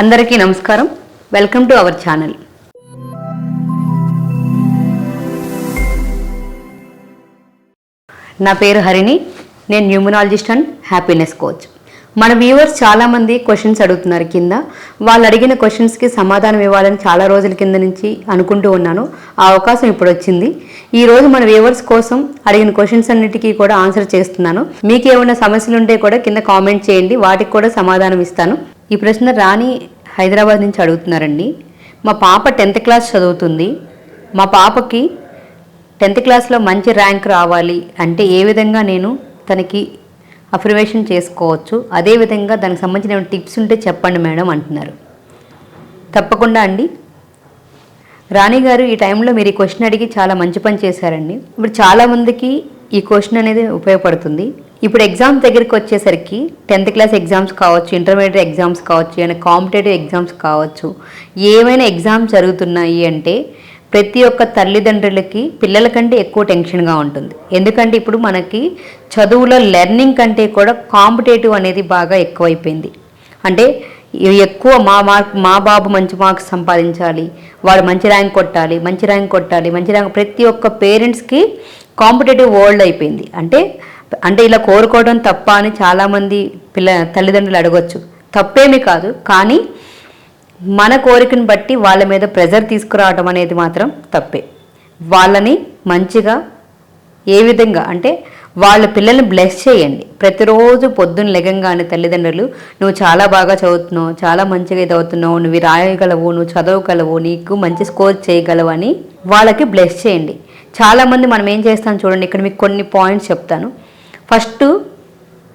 అందరికీ నమస్కారం. Welcome to our channel నా పేరు హరిణి. నేను న్యూమరాలజిస్ట్ అండ్ హ్యాపీనెస్ కోచ్. మన వ్యూవర్స్ చాలామంది క్వశ్చన్స్ అడుగుతున్నారు కింద. వాళ్ళు అడిగిన క్వశ్చన్స్కి సమాధానం ఇవ్వాలని చాలా రోజుల కింద నుంచి అనుకుంటూ ఉన్నాను. ఆ అవకాశం ఇప్పుడు వచ్చింది. ఈ రోజు మన వ్యూవర్స్ కోసం అడిగిన క్వశ్చన్స్ అన్నిటికీ కూడా ఆన్సర్ చేస్తున్నాను. మీకు ఏమైనా సమస్యలు ఉంటే కూడా కింద కామెంట్ చేయండి. వాటికి కూడా సమాధానం ఇస్తాను. ఈ ప్రశ్న రాణి హైదరాబాద్ నుంచి అడుగుతున్నారండి. మా పాప టెన్త్ క్లాస్ చదువుతుంది. మా పాపకి టెన్త్ క్లాస్లో మంచి ర్యాంక్ రావాలి అంటే ఏ విధంగా నేను తనకి అఫర్మేషన్ చేసుకోవచ్చు? అదేవిధంగా దానికి సంబంధించిన టిప్స్ ఉంటే చెప్పండి మేడం అంటున్నారు. తప్పకుండా అండి. రాణి గారు ఈ టైంలో మీరు ఈ క్వశ్చన్ అడిగి చాలా మంచి పని చేశారండి. ఇప్పుడు చాలామందికి ఈ క్వశ్చన్ అనేది ఉపయోగపడుతుంది. ఇప్పుడు ఎగ్జామ్స్ దగ్గరికి వచ్చేసరికి టెన్త్ క్లాస్ ఎగ్జామ్స్ కావచ్చు ఇంటర్మీడియట్ ఎగ్జామ్స్ కావచ్చు అండ్ కాంపిటేటివ్ ఎగ్జామ్స్ కావచ్చు ఏమైనా ఎగ్జామ్స్ జరుగుతున్నాయి అంటే ప్రతి ఒక్క తల్లిదండ్రులకి పిల్లల కంటే ఎక్కువ టెన్షన్గా ఉంటుంది. ఎందుకంటే ఇప్పుడు మనకి చదువులో లెర్నింగ్ కంటే కూడా కాంపిటేటివ్ అనేది బాగా ఎక్కువైపోయింది. అంటే ఎక్కువ మా మార్క్ మా బాబు మంచి మార్క్స్ సంపాదించాలి వాడు మంచి ర్యాంక్ కొట్టాలి మంచి ర్యాంక్ కొట్టాలి మంచి ర్యాంక్ ప్రతి ఒక్క పేరెంట్స్కి కాంపిటేటివ్ వరల్డ్ అయిపోయింది. అంటే అంటే ఇలా కోరుకోవడం తప్ప అని చాలామంది పిల్ల తల్లిదండ్రులు అడగొచ్చు. తప్పేమీ కాదు. కానీ మన కోరికను బట్టి వాళ్ళ మీద ప్రెజర్ తీసుకురావడం అనేది మాత్రం తప్పే. వాళ్ళని మంచిగా ఏ విధంగా అంటే వాళ్ళ పిల్లల్ని బ్లెస్ చేయండి. ప్రతిరోజు పొద్దున్న లెగంగానే తల్లిదండ్రులు నువ్వు చాలా బాగా చదువుతున్నావు చాలా మంచిగా ఇది అవుతున్నావు నువ్వు రాయగలవు నువ్వు చదవగలవు నీకు మంచి స్కోర్ చేయగలవు అని వాళ్ళకి బ్లెస్ చేయండి. చాలామంది మనం ఏం చేస్తాం చూడండి ఇక్కడ మీకు కొన్ని పాయింట్స్ చెప్తాను. ఫస్ట్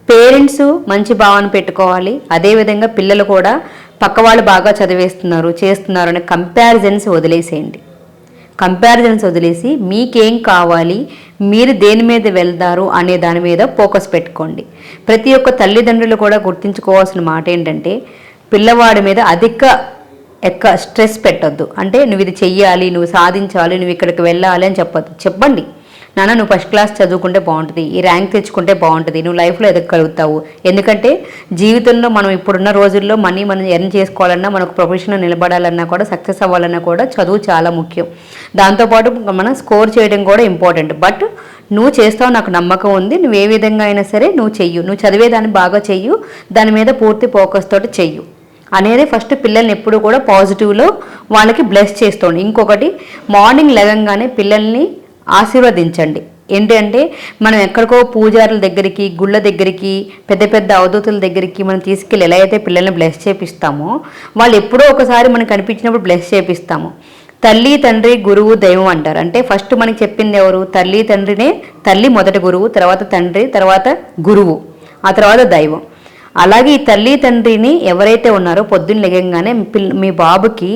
పేరెంట్స్ మంచి భావన పెట్టుకోవాలి. అదేవిధంగా పిల్లలు కూడా పక్క వాళ్ళు బాగా చదివేస్తున్నారు చేస్తున్నారు అనే కంపారిజన్స్ వదిలేసేయండి. కంపారిజన్స్ వదిలేసి మీకేం కావాలి మీరు దేని మీద వెళ్తారు అనే దాని మీద ఫోకస్ పెట్టుకోండి. ప్రతి ఒక్క తల్లిదండ్రులు కూడా గుర్తుంచుకోవాల్సిన మాట ఏంటంటే పిల్లవాడి మీద అధిక ఎక్క స్ట్రెస్ పెట్టొద్దు. అంటే నువ్వు ఇది చెయ్యాలి నువ్వు సాధించాలి నువ్వు ఇక్కడికి వెళ్ళాలి అని చెప్పొద్దు. చెప్పండి. నాన్న నువ్వు ఫస్ట్ క్లాస్ చదువుకుంటే బాగుంటుంది. ఈ ర్యాంక్ తెచ్చుకుంటే బాగుంటుంది. నువ్వు లైఫ్లో ఎదగలుగుతావు ఎందుకంటే జీవితంలో మనం ఇప్పుడున్న రోజుల్లో మనీ మనం ఎర్న్ చేసుకోవాలన్నా మనకు ప్రొఫెషన్లో నిలబడాలన్నా కూడా సక్సెస్ అవ్వాలన్నా కూడా చదువు చాలా ముఖ్యం. దాంతోపాటు మనం స్కోర్ చేయడం కూడా ఇంపార్టెంట్ బట్ నువ్వు చేస్తావు నాకు నమ్మకం ఉంది. నువ్వు ఏ విధంగా అయినా సరే నువ్వు చెయ్యు. నువ్వు చదివేదాన్ని బాగా చెయ్యు. దాని మీద పూర్తి ఫోకస్ తోటి చెయ్యు. అనేది ఫస్ట్ పిల్లల్ని ఎప్పుడు కూడా పాజిటివ్లో వాళ్ళకి బ్లెస్ చేస్తుంది. ఇంకొకటి మార్నింగ్ లెగంగానే పిల్లల్ని ఆశీర్వదించండి. ఏంటంటే మనం ఎక్కడికో పూజారుల దగ్గరికి గుళ్ళ దగ్గరికి పెద్ద పెద్ద అవధూతుల దగ్గరికి మనం తీసుకెళ్ళి ఎలా అయితే పిల్లల్ని బ్లెస్ చేపిస్తామో వాళ్ళు ఎప్పుడో ఒకసారి మనకు కనిపించినప్పుడు బ్లెస్ చేపిస్తాము. తల్లి తండ్రి గురువు దైవం అంటారు. అంటే ఫస్ట్ మనకి చెప్పింది ఎవరు? తల్లి తండ్రినే తల్లి మొదటి గురువు తర్వాత తండ్రి తర్వాత గురువు ఆ తర్వాత దైవం. అలాగే ఈ తల్లి తండ్రిని ఎవరైతే ఉన్నారో పొద్దున్న లెగంగానే మీ బాబుకి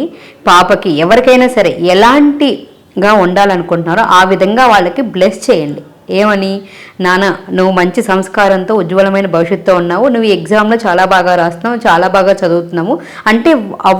పాపకి ఎవరికైనా సరే ఎలాంటిగా ఉండాలనుకుంటున్నారో ఆ విధంగా వాళ్ళకి బ్లెస్ చేయండి. ఏమని? నాన్న నువ్వు మంచి సంస్కారంతో ఉజ్వలమైన భవిష్యత్తు ఉన్నావు. నువ్వు ఎగ్జామ్లో చాలా బాగా రాస్తున్నావు చాలా బాగా చదువుతున్నావు. అంటే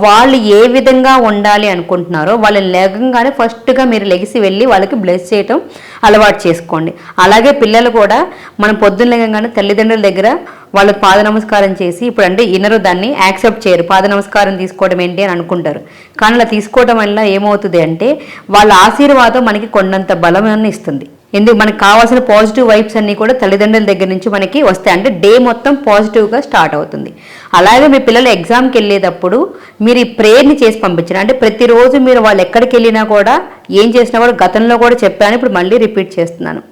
వాళ్ళు ఏ విధంగా ఉండాలి అనుకుంటున్నారో వాళ్ళని లేగంగానే ఫస్ట్గా మీరు లెగిసి వెళ్ళి వాళ్ళకి బ్లెస్ చేయటం అలవాటు చేసుకోండి. అలాగే పిల్లలు కూడా మనం పొద్దున్న లేగంగానే తల్లిదండ్రుల దగ్గర వాళ్ళకి పాద నమస్కారం చేసి ఇప్పుడు అంటే ఇన్నరు దాన్ని యాక్సెప్ట్ చేయరు. పాద నమస్కారం తీసుకోవడం ఏంటి అని అనుకుంటారు. కానీ అలా తీసుకోవడం వల్ల ఏమవుతుంది అంటే వాళ్ళ ఆశీర్వాదం మనకి కొండంత బలమాన్ని ఇస్తుంది. ఎందుకు మనకు కావాల్సిన పాజిటివ్ వైబ్స్ అన్నీ కూడా తల్లిదండ్రుల దగ్గర నుంచి మనకి వస్తాయి. అంటే డే మొత్తం పాజిటివ్గా స్టార్ట్ అవుతుంది. అలాగే మీ పిల్లలు ఎగ్జామ్కి వెళ్ళేటప్పుడు మీరు ఈ ప్రేయర్ని చేసి పంపించారు అంటే ప్రతిరోజు మీరు వాళ్ళు ఎక్కడికి వెళ్ళినా కూడా ఏం చేసినా కూడా గతంలో కూడా చెప్పాను ఇప్పుడు మళ్ళీ రిపీట్ చేస్తున్నాను.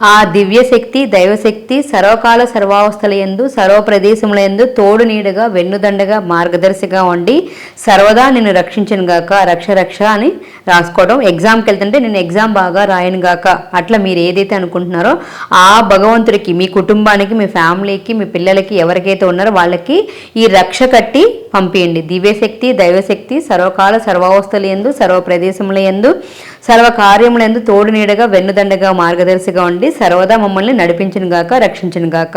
ఆ దివ్యశక్తి దైవశక్తి సర్వకాల సర్వావస్థల ఎందు సర్వ ప్రదేశముల ఎందు తోడు నీడగా వెన్నుదండగా మార్గదర్శిగా ఉండి సర్వదా నిన్ను రక్షించను గాక రక్ష రక్ష అని రాసుకోవడం. ఎగ్జామ్కి వెళ్తుంటే నేను ఎగ్జామ్ బాగా రాయను గాక. అట్లా మీరు ఏదైతే అనుకుంటున్నారో ఆ భగవంతుడికి మీ కుటుంబానికి మీ ఫ్యామిలీకి మీ పిల్లలకి ఎవరికైతే ఉన్నారో వాళ్ళకి ఈ రక్ష కట్టి పంపించండి దివ్యశక్తి దైవశక్తి సర్వకాల సర్వావస్థల ఎందు సర్వ ప్రదేశముల ఎందు సర్వ కార్యములందు తోడు నీడగా వెన్నుదండగా మార్గదర్శిగా ఉండి సర్వదా మమ్మల్ని నడిపించను గాక రక్షించను గాక.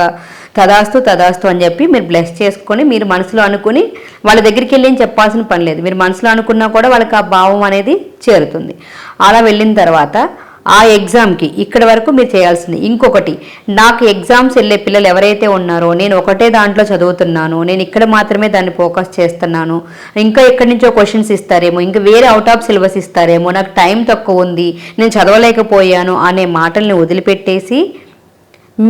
తదాస్తు తదాస్తు అని చెప్పి మీరు బ్లెస్ చేసుకొని మీరు మనసులో అనుకుని వాళ్ళ దగ్గరికి వెళ్ళి చెప్పాల్సిన పని లేదు. మీరు మనసులో అనుకున్నా కూడా వాళ్ళకి ఆ భావం అనేది చేరుతుంది. అలా వెళ్ళిన తర్వాత ఆ ఎగ్జామ్కి. ఇక్కడ వరకు మీరు చేయాల్సింది. ఇంకొకటి నాకు ఎగ్జామ్స్ వెళ్ళే పిల్లలు ఎవరైతే ఉన్నారో నేను ఒకటే దాంట్లో చదువుతున్నాను. నేను ఇక్కడ మాత్రమే దాన్ని ఫోకస్ చేస్తున్నాను. ఇంకా ఎక్కడి నుంచో క్వశ్చన్స్ ఇస్తారేమో ఇంకా వేరే అవుట్ ఆఫ్ సిలబస్ ఇస్తారేమో నాకు టైం తక్కువ ఉంది నేను చదవలేకపోయాను అనే మాటల్ని వదిలిపెట్టేసి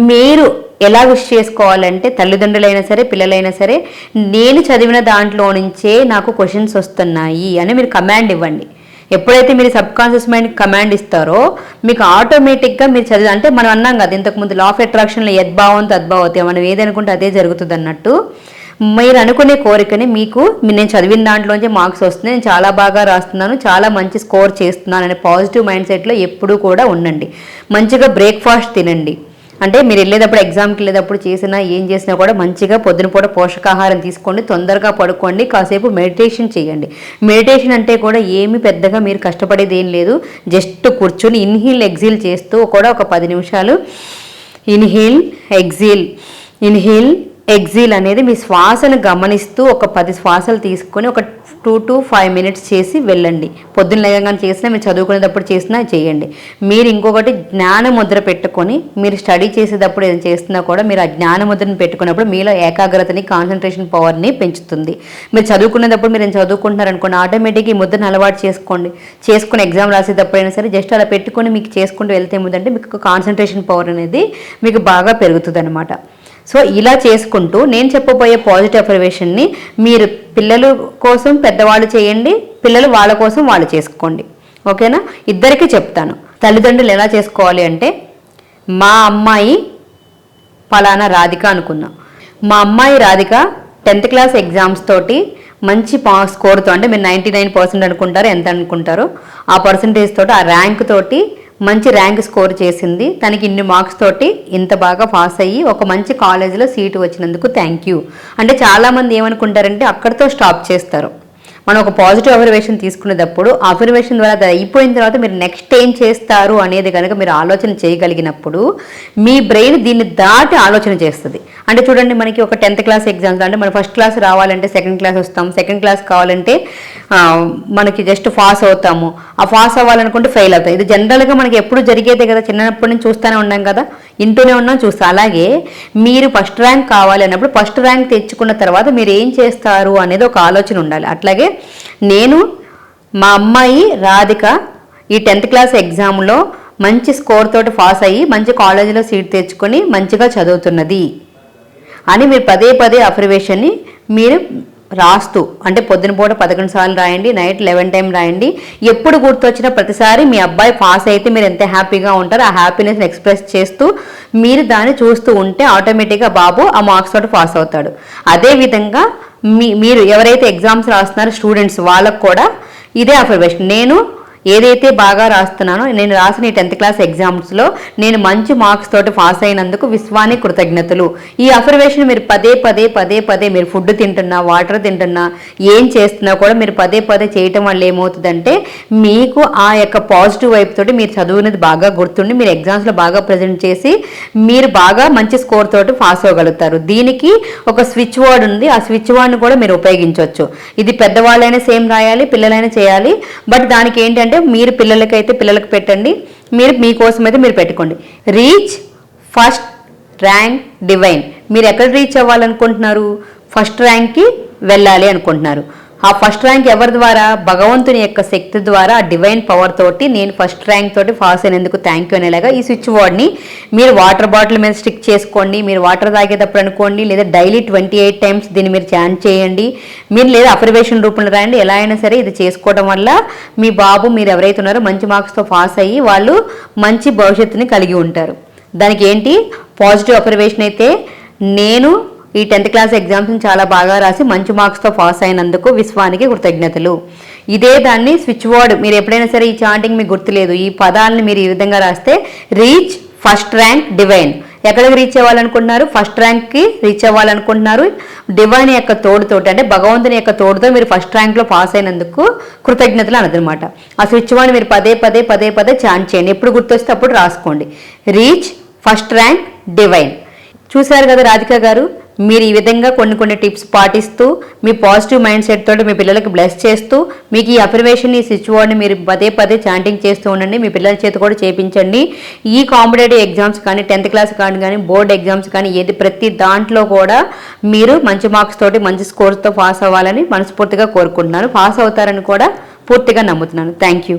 మీరు ఎలా విష్ చేసుకోవాలంటే తల్లిదండ్రులైనా సరే పిల్లలైనా సరే నేను చదివిన దాంట్లో నుంచే నాకు క్వశ్చన్స్ వస్తున్నాయి అని మీరు కమాండ్ ఇవ్వండి. ఎప్పుడైతే మీరు సబ్ కాన్షియస్ మైండ్ కమాండ్ ఇస్తారో మీకు ఆటోమేటిక్గా మీరు చదివి అంటే మనం అన్నాం కదా ఇంతకుముందు లా ఆఫ్ అట్రాక్షన్లో యద్భావం తద్భావతి మనం ఏదనుకుంటే అదే జరుగుతుంది అన్నట్టు మీరు అనుకునే కోరికని మీకు నేను చదివిన దాంట్లోంచి మార్క్స్ వస్తుంది నేను చాలా బాగా రాస్తున్నాను చాలా మంచి స్కోర్ చేస్తున్నాను అనే పాజిటివ్ మైండ్ సెట్లో ఎప్పుడూ కూడా ఉండండి. మంచిగా బ్రేక్ఫాస్ట్ తినండి. అంటే మీరు వెళ్ళేటప్పుడు ఎగ్జామ్కి వెళ్ళేటప్పుడు చేసినా ఏం చేసినా కూడా మంచిగా పొద్దునపూట పోషకాహారం తీసుకోండి తొందరగా పడుకోండి కాసేపు మెడిటేషన్ చేయండి. మెడిటేషన్ అంటే కూడా ఏమి పెద్దగా మీరు కష్టపడేది ఏం లేదు. జస్ట్ కూర్చొని ఇన్హీల్ ఎగ్జిల్ చేస్తూ కూడా ఒక పది నిమిషాలు. ఇన్హీల్ ఎగ్జిల్ ఇన్హీల్ ఎగ్జిల్ అనేది మీ శ్వాసను గమనిస్తూ ఒక పది శ్వాసలు తీసుకొని ఒక టూ టు ఫైవ్ మినిట్స్ చేసి వెళ్ళండి. పొద్దున్న లేవగానే చేసినా మీరు చదువుకునేటప్పుడు చేసినా చేయండి. మీరు ఇంకొకటి జ్ఞాన ముద్ర పెట్టుకొని మీరు స్టడీ చేసేటప్పుడు ఏదైనా చేస్తున్నా కూడా మీరు ఆ జ్ఞాన ముద్రను పెట్టుకున్నప్పుడు మీలో ఏకాగ్రతని కాన్సన్ట్రేషన్ పవర్ని పెంచుతుంది. మీరు చదువుకునేటప్పుడు మీరు ఏం చదువుకుంటున్నారు అనుకోండి ఆటోమేటిక్గా ఈ ముద్రను అలవాటు చేసుకోండి. చేసుకుని ఎగ్జామ్ రాసేటప్పుడైనా సరే జస్ట్ అలా పెట్టుకొని మీకు చేసుకుంటూ వెళ్తే ఏముందంటే మీకు కాన్సన్ట్రేషన్ పవర్ అనేది మీకు బాగా పెరుగుతుంది అనమాట సో ఇలా చేసుకుంటూ నేను చెప్పబోయే పాజిటివ్ అఫర్వేషన్ని మీరు పిల్లల కోసం పెద్దవాళ్ళు చేయండి పిల్లలు వాళ్ళ కోసం వాళ్ళు చేసుకోండి. ఓకేనా ఇద్దరికీ చెప్తాను. తల్లిదండ్రులు ఎలా చేసుకోవాలి అంటే మా అమ్మాయి ఫలానా రాధిక అనుకుందాం. మా అమ్మాయి రాధిక టెన్త్ క్లాస్ ఎగ్జామ్స్ తోటి మంచి పా స్కోర్తో అంటే మీరు నైంటీ నైన్ పర్సెంట్ అనుకుంటారు ఎంత అనుకుంటారో? ఆ పర్సంటేజ్ తోటి ఆ ర్యాంక్ తోటి మంచి ర్యాంక్ స్కోర్ చేసింది. తనకి ఇన్ని మార్క్స్ తోటి ఇంత బాగా పాస్ అయ్యి ఒక మంచి కాలేజీలో సీటు వచ్చినందుకు థ్యాంక్ యూ. అంటే చాలామంది ఏమనుకుంటారంటే అక్కడితో స్టాప్ చేస్తారు. మనం ఒక పాజిటివ్ అఫర్వేషన్ తీసుకునేటప్పుడు అఫర్వేషన్ ద్వారా అయిపోయిన తర్వాత మీరు నెక్స్ట్ ఏం చేస్తారు అనేది కనుక మీరు ఆలోచన చేయగలిగినప్పుడు మీ బ్రెయిన్ దీన్ని దాటి ఆలోచన చేస్తుంది. అంటే చూడండి మనకి ఒక టెన్త్ క్లాస్ ఎగ్జామ్స్ అంటే మనం ఫస్ట్ క్లాస్ రావాలంటే సెకండ్ క్లాస్ వస్తాం. సెకండ్ క్లాస్ కావాలంటే మనకి జస్ట్ పాస్ అవుతాము. ఆ పాస్ అవ్వాలనుకుంటే ఫెయిల్ అవుతాం. ఇది జనరల్గా మనకి ఎప్పుడు జరిగేదే కదా. చిన్నప్పటి నుంచి చూస్తూనే ఉన్నాం కదా. ఇంటూనే ఉన్నాం చూస్తా. అలాగే మీరు ఫస్ట్ ర్యాంక్ కావాలి అన్నప్పుడు ఫస్ట్ ర్యాంక్ తెచ్చుకున్న తర్వాత మీరు ఏం చేస్తారు అనేది ఒక ఆలోచన ఉండాలి. అట్లాగే నేను మా అమ్మాయి రాధిక ఈ టెన్త్ క్లాస్ ఎగ్జామ్లో మంచి స్కోర్ తోటి పాస్ అయ్యి మంచి కాలేజీలో సీట్ తెచ్చుకొని మంచిగా చదువుతున్నది అని మీరు పదే పదే అఫర్వేషన్ని మీరు రాస్తూ అంటే పొద్దున పూట పదకొండు సార్లు రాయండి నైట్ లెవెన్ టైం రాయండి. ఎప్పుడు గుర్తొచ్చిన ప్రతిసారి మీ అబ్బాయి పాస్ అయితే మీరు ఎంత హ్యాపీగా ఉంటారో ఆ హ్యాపీనెస్ని ఎక్స్ప్రెస్ చేస్తూ మీరు దాన్ని చూస్తూ ఉంటే ఆటోమేటిక్గా బాబు ఆ మార్క్స్ తోటి పాస్ అవుతాడు. అదేవిధంగా మీ మీరు ఎవరైతే ఎగ్జామ్స్ రాస్తున్నారో స్టూడెంట్స్ వాళ్ళకు కూడా ఇదే అఫర్వేషన్ నేను ఏదైతే బాగా రాస్తున్నానో నేను రాసిన ఈ టెన్త్ క్లాస్ ఎగ్జామ్స్లో నేను మంచి మార్క్స్ తోటి పాస్ అయినందుకు విశ్వాని కృతజ్ఞతలు. ఈ అఫర్వేషన్ మీరు పదే పదే పదే పదే మీరు ఫుడ్ తింటున్నా వాటర్ తింటున్నా ఏం చేస్తున్నా కూడా మీరు పదే పదే చేయటం వల్ల ఏమవుతుందంటే మీకు ఆ యొక్క పాజిటివ్ వైపు తోటి మీరు చదువునేది బాగా గుర్తుండి మీరు ఎగ్జామ్స్లో బాగా ప్రజెంట్ చేసి మీరు బాగా మంచి స్కోర్ తోటి పాస్ అవ్వగలుగుతారు. దీనికి ఒక స్విచ్ బోర్డ్ ఉంది. ఆ స్విచ్ బోర్డ్ని కూడా మీరు ఉపయోగించవచ్చు. ఇది పెద్దవాళ్ళైనా సేమ్ రాయాలి పిల్లలైనా చేయాలి. బట్ దానికి ఏంటంటే మీరు పిల్లలకైతే పిల్లలకు పెట్టండి మీరు మీకోసం అయితే మీరు పెట్టుకోండి. రీచ్ ఫస్ట్ ర్యాంక్ డివైన్ మీరు ఎక్కడ రీచ్ అవ్వాలనుకుంటున్నారు? ఫస్ట్ ర్యాంక్కి వెళ్ళాలి అనుకుంటున్నారు. ఆ ఫస్ట్ ర్యాంక్ ఎవరి ద్వారా? భగవంతుని యొక్క శక్తి ద్వారా ఆ డివైన్ పవర్ తోటి నేను ఫస్ట్ ర్యాంక్ తోటి పాస్ అయినందుకు థ్యాంక్ యూ అనేలాగా ఈ స్విచ్ బోర్డ్ని మీరు వాటర్ బాటిల్ మీద స్టిక్ చేసుకోండి మీరు వాటర్ తాగేటప్పుడు అనుకోండి లేదా డైలీ ట్వంటీ ఎయిట్ టైమ్స్ దీన్ని మీరు ఛాన్ చేయండి మీరు లేదా అప్రివేషన్ రూపంలో రాయండి ఎలా అయినా సరే ఇది చేసుకోవడం వల్ల మీ బాబు మీరు ఎవరైతే ఉన్నారో మంచి మార్క్స్తో పాస్ అయ్యి వాళ్ళు మంచి భవిష్యత్తుని కలిగి ఉంటారు. దానికి ఏంటి? పాజిటివ్ అప్రివేషన్ అయితే నేను ఈ టెన్త్ క్లాస్ ఎగ్జామ్స్ని చాలా బాగా రాసి మంచి మార్క్స్తో పాస్ అయినందుకు విశ్వానికి కృతజ్ఞతలు. ఇదే దాన్ని స్విచ్ వర్డ్ మీరు ఎప్పుడైనా సరే ఈ చాంటింగ్ మీకు గుర్తులేదు ఈ పదాలని మీరు ఈ విధంగా రాస్తే రీచ్ ఫస్ట్ ర్యాంక్ డివైన్. ఎక్కడికి రీచ్ అవ్వాలనుకుంటున్నారు? ఫస్ట్ ర్యాంక్కి రీచ్ అవ్వాలనుకుంటున్నారు? డివైన్ యొక్క తోడుతోటి అంటే భగవంతుని యొక్క తోడుతో మీరు ఫస్ట్ ర్యాంక్లో పాస్ అయినందుకు కృతజ్ఞతలు అనదనమాట. ఆ స్విచ్ వర్డ్ మీరు పదే పదే పదే పదే చాంట్ చేయండి. ఎప్పుడు గుర్తొస్తే అప్పుడు రాసుకోండి. Reach first rank divine. చూశారు కదా రాధిక గారు? మీరు ఈ విధంగా కొన్ని కొన్ని టిప్స్ పాటిస్తూ మీ పాజిటివ్ మైండ్ సెట్ తోటి మీ పిల్లలకి బ్లెస్ చేస్తూ మీకు ఈ అఫర్మేషన్ ఈ స్విచ్ బోర్డ్ని మీరు పదే పదే చాంటింగ్ చేస్తూ ఉండండి. మీ పిల్లల చేత కూడా చేపించండి. ఈ కాంపిటేటివ్ ఎగ్జామ్స్ కానీ టెన్త్ క్లాస్ కానీ కానీ బోర్డ్ ఎగ్జామ్స్ కానీ ఏది ప్రతి దాంట్లో కూడా మీరు మంచి మార్క్స్ తోటి మంచి స్కోర్స్తో పాస్ అవ్వాలని మనస్ఫూర్తిగా కోరుకుంటున్నాను. పాస్ అవుతారని కూడా పూర్తిగా నమ్ముతున్నాను. Thank you